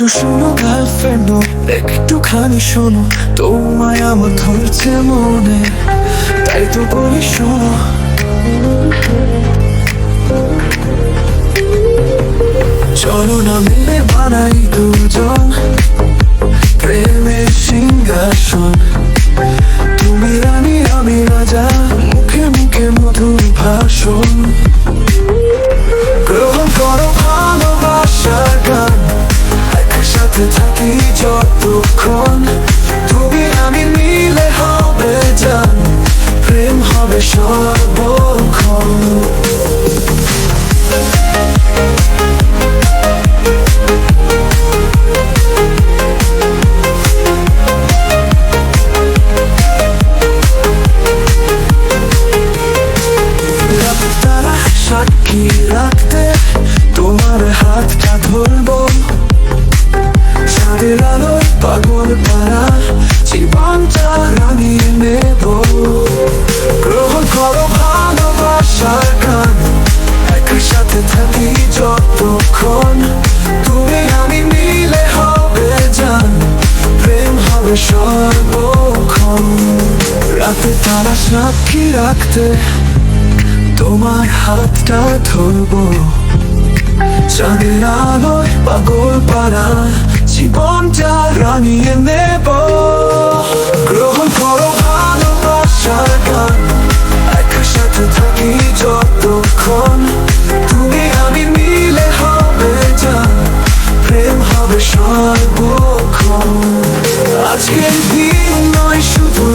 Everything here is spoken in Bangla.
একটু শোনো গার্লফ্রেন্ড একটুখানি শোনো, তোমায় আমার ধরছে মনে, তাই তো বলি শোনো। চলো না মিলে বানাই দুজন, প্রেমের সিংহাসন। তুমি রানী, আমি রাজা, মুখে মুখে মধুর ভাষণ। একসাথে থাকি যতক্ষণ তুমি আমি মিলে হবে জান প্রেম হবে সর্বক্ষণ। সাক্ষী রাতে তারা সাক্ষী রাখতে তোমার হাতটা ধরবো। চাঁদের আলোয় পাগল পাড়া জীবনটা রানিয়ে নেব গ্রহণ করো ভালোবাসার গান, একসাথে থাকি যতক্ষণ তুমি আমি মিলে হবে যা, প্রেম হবে সর্বক্ষণ। আজকের দিন নয় শুধুই